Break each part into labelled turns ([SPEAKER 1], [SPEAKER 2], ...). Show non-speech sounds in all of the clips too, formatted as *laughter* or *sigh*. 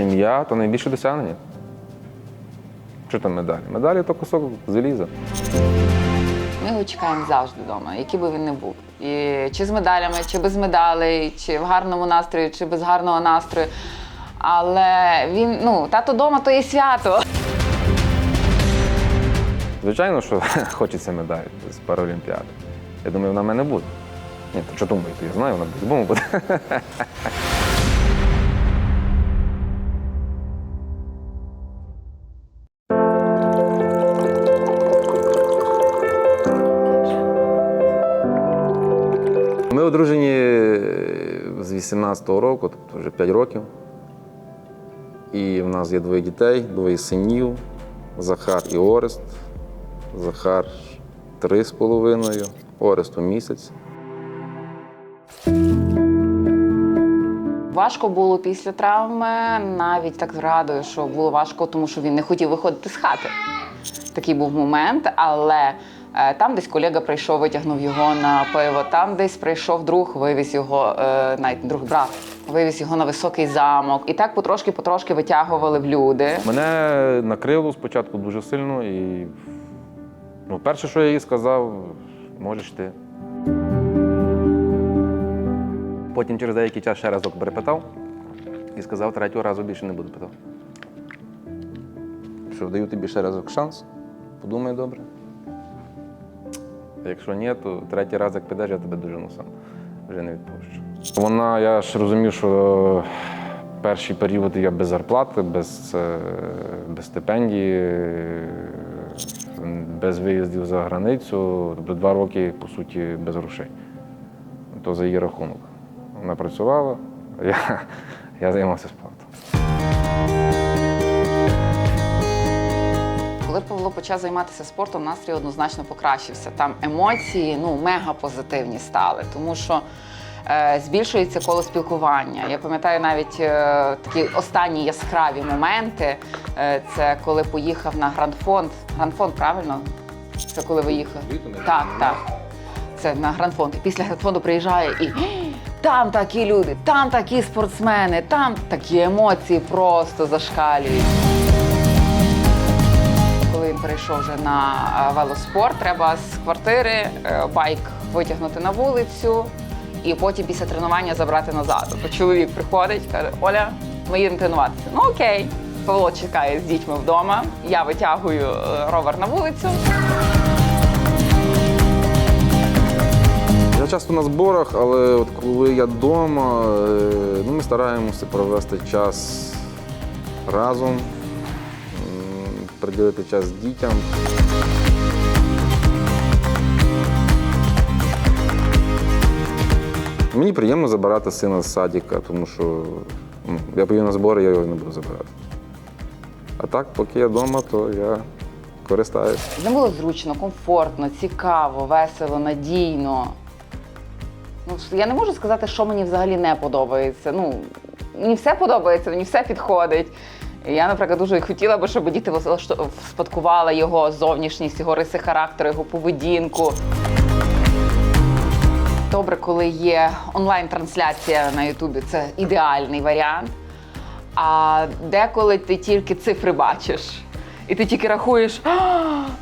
[SPEAKER 1] сім'я то найбільше досягнення. Що там медалі? Медалі то кусок заліза.
[SPEAKER 2] Ми його чекаємо завжди вдома, який би він не був. І чи з медалями, чи без медалей, чи в гарному настрої, чи без гарного настрою. Але він, ну, тато вдома то є свято.
[SPEAKER 1] Звичайно, що *laughs* хочеться медаль з Паралімпіади. Я думаю, вона в мене буде. Ні, то що думаєте, я знаю, вона по-любому буде. *laughs* 17-го року, тобто вже 5 років. І в нас є двоє дітей, двоє синів. Захар і Орест. Захар три з половиною, Орест у місяць.
[SPEAKER 2] Важко було після травми. Навіть так зрадую, що було важко, тому що він не хотів виходити з хати. Такий був момент, але там десь колега прийшов, витягнув його на пиво. Там десь прийшов друг, вивіз його, е, навіть друг брат, вивіз його на високий замок. І так потрошки-потрошки витягували в люди.
[SPEAKER 1] Мене накрило спочатку дуже сильно, і ну, перше, що я їй сказав, можеш ти. Потім через деякий час ще разок перепитав і сказав, третього разу більше не буду питав. Що даю тобі ще разок шанс, подумай добре. Якщо ні, то третій раз, як підеш, я тебе дожену сам. Вже не відпущу. Вона, я ж розумів, що перші періоди я без зарплати, без, е, без стипендії, е, без виїздів за границю, тобто два роки, по суті, без грошей. То за її рахунок. Вона працювала, я, я займався спортом.
[SPEAKER 2] Коли Павло почав займатися спортом, настрій однозначно покращився. Там емоції ну мега позитивні стали, тому що е, збільшується коло спілкування. Я пам'ятаю навіть е, такі останні яскраві моменти. Е, це коли поїхав на Грандфонд. Грандфонд, правильно? Це коли виїхав? Так, так. Це на Грандфонд. І після Грандфонду приїжджає і там такі люди, там такі спортсмени, там такі емоції просто зашкалюють перейшов вже на е, велоспорт, треба з квартири е, байк витягнути на вулицю і потім після тренування забрати назад. Тобто чоловік приходить, каже: Оля, ми їдемо тренуватися. Ну окей. Павло чекає з дітьми вдома. Я витягую е, ровер на вулицю.
[SPEAKER 1] Я часто на зборах, але от коли я вдома, ну, ми стараємося провести час разом, приділити час дітям. Мені приємно забирати сина з садика, тому що ну, я поїду на збори, я його не буду забирати. А так, поки я вдома, то я користаюся.
[SPEAKER 2] З було зручно, комфортно, цікаво, весело, надійно. Ну, я не можу сказати, що мені взагалі не подобається. Ну, мені все подобається, мені все підходить. Я, наприклад, дуже хотіла би, щоб діти спадкували його зовнішність, його риси характеру, його поведінку. Добре, коли є онлайн-трансляція на Ютубі, це ідеальний варіант. А деколи ти тільки цифри бачиш. І ти тільки рахуєш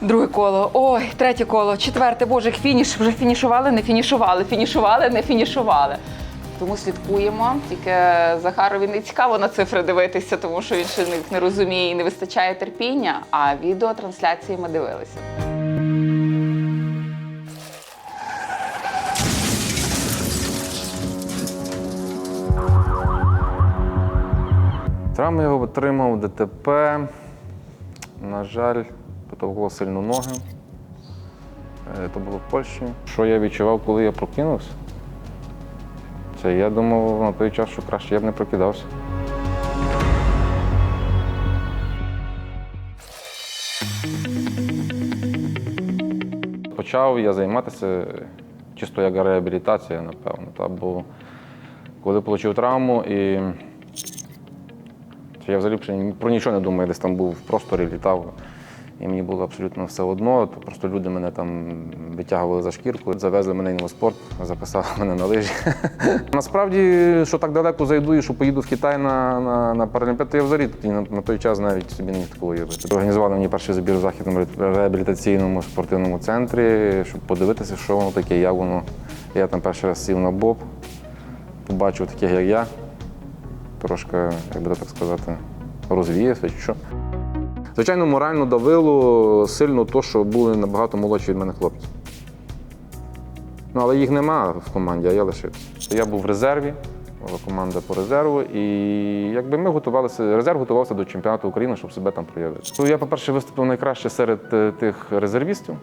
[SPEAKER 2] друге коло, ой, третє коло, четверте, боже, фініш, вже фінішували, не фінішували, фінішували, не фінішували. Тому слідкуємо. Тільки Захарові не цікаво на цифри дивитися, тому що він ще їх не розуміє і не вистачає терпіння. А відеотрансляції ми дивилися.
[SPEAKER 1] Травму я отримав ДТП. На жаль, потовкло сильно ноги. Е, То було в Польщі. Що я відчував, коли я прокинувся? Це я думав на той час, що краще я б не прокидався. Почав я займатися чисто як реабілітація, напевно. Та, бо коли отримав травму і я взагалі про нічого не думаю, десь там був в просторі, літав. І мені було абсолютно все одно. То просто люди мене там витягували за шкірку, завезли мене в інвоспорт, записали мене на лижі. *laughs* Насправді, що так далеко зайду і що поїду в Китай на, на, на Паралімпіаду, я взагалі на, на той час навіть собі не міг уявити. Організували мені перший забір в західному реабілітаційному спортивному центрі, щоб подивитися, що воно таке, як воно. Я там перший раз сів на боб, побачив таких, як я. Трошки, як би так сказати, розвіявся чи що. Звичайно, морально давило сильно то, що були набагато молодші від мене хлопці. Ну, але їх нема в команді, а я лишився. Я був в резерві, команда по резерву, і якби ми готувалися, резерв готувався до чемпіонату України, щоб себе там проявити. Я, по-перше, виступив найкраще серед е, тих резервістів.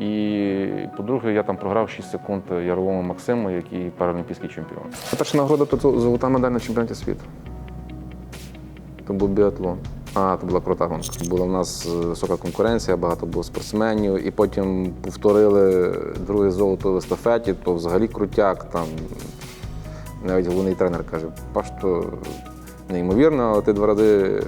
[SPEAKER 1] І, по-друге, я там програв 6 секунд Яровому Максиму, який паралімпійський чемпіон. Перша нагорода то золота медаль на чемпіонаті світу. То був біатлон. А, то була крута гонка. Була в нас е, висока конкуренція, багато було спортсменів, і потім повторили друге золото в естафеті, то взагалі крутяк. Там навіть головний тренер каже, Паш, то неймовірно, але ти два рази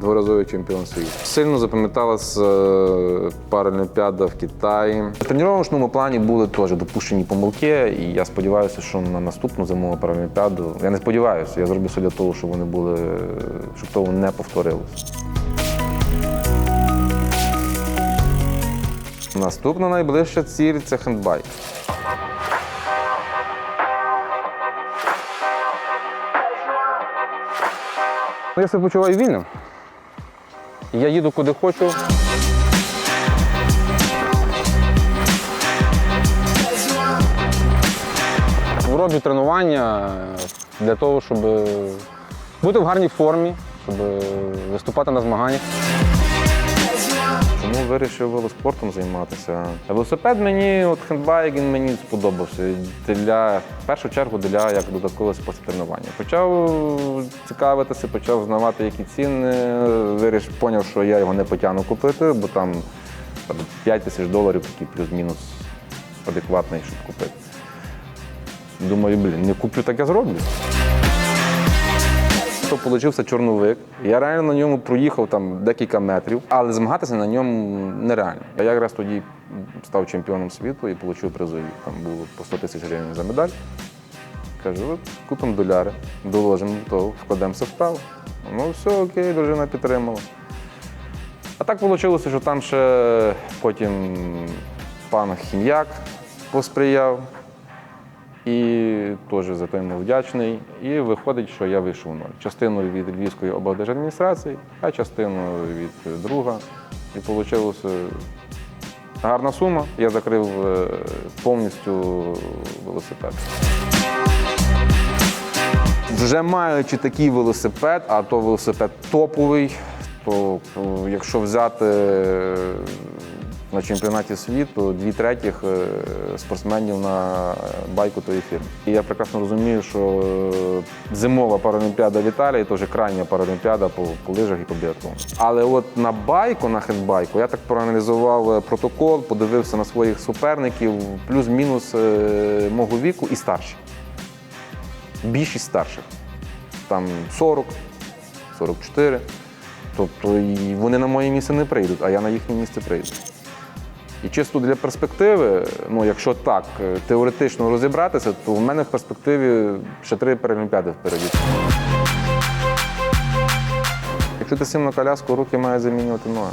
[SPEAKER 1] дворазовий чемпіон світу. Сильно запам'яталась е, паралімпіада в Китаї. В тренувальному плані були теж допущені помилки, і я сподіваюся, що на наступну зимову паралімпіаду. Я не сподіваюся, я зроблю все для того, щоб вони були, щоб того не повторилось. Наступна найближча ціль це хендбайк. Я себе почуваю вільним. Я їду куди хочу. Роблю тренування для того, щоб бути в гарній формі, щоб виступати на змаганнях. Чому вирішив велоспортом займатися? Велосипед мені, от хендбайк, він мені сподобався. Для, в першу чергу для як додаткове спосіб. Почав цікавитися, почав знавати, які ціни. Вирішив, поняв, що я його не потягну купити, бо там 5 тисяч доларів такий плюс-мінус адекватний, щоб купити. Думаю, блін, не куплю, так я зроблю. То получився чорновик. Я реально на ньому проїхав там декілька метрів, але змагатися на ньому нереально. Я якраз тоді став чемпіоном світу і отримав призові. Там було по 100 тисяч гривень за медаль. Кажу, от купимо доляри, доложимо до того, вкладемося в справу. Ну, все окей, дружина підтримала. А так вийшло, що там ще потім пан хім'як посприяв. І теж за то йому вдячний. І виходить, що я вийшов ноль. Частину від Львівської облдержадміністрації, а частину від друга. І вийшло гарна сума. Я закрив е, повністю велосипед. Вже маючи такий велосипед, а то велосипед топовий, то е, якщо взяти на чемпіонаті світу дві третіх е, спортсменів на байку тої фірми. І я прекрасно розумію, що е, зимова паралімпіада в Італії то вже крайня паралімпіада по, по лижах і по біатлону. Але от на байку, на хендбайку, я так проаналізував е, протокол, подивився на своїх суперників, плюс-мінус е, мого віку і старші. Більшість старших. Там 40, 44. Тобто вони на моє місце не прийдуть, а я на їхнє місце прийду. І чисто для перспективи, ну якщо так е, теоретично розібратися, то в мене в перспективі ще три паралімпіади впереді. Якщо ти сів на коляску, руки мають замінювати ноги.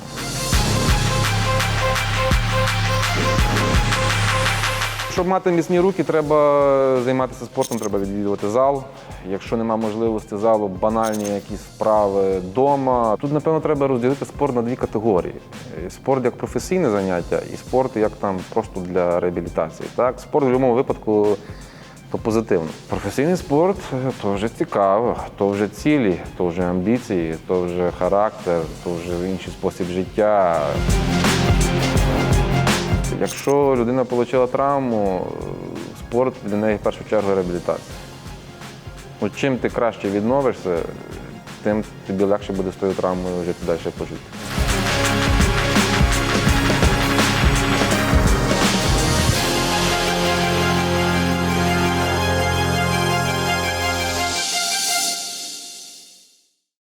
[SPEAKER 1] Щоб мати міцні руки, треба займатися спортом, треба відвідувати зал. Якщо нема можливості залу, банальні якісь вправи вдома. Тут, напевно, треба розділити спорт на дві категорії: спорт як професійне заняття і спорт як там просто для реабілітації. Так? Спорт в будь-якому випадку то позитивно. Професійний спорт то вже цікаво, то вже цілі, то вже амбіції, то вже характер, то вже інший спосіб життя. Якщо людина отримала травму, спорт для неї в першу чергу реабілітація. От чим ти краще відновишся, тим тобі легше буде з тою травмою жити далі по життю.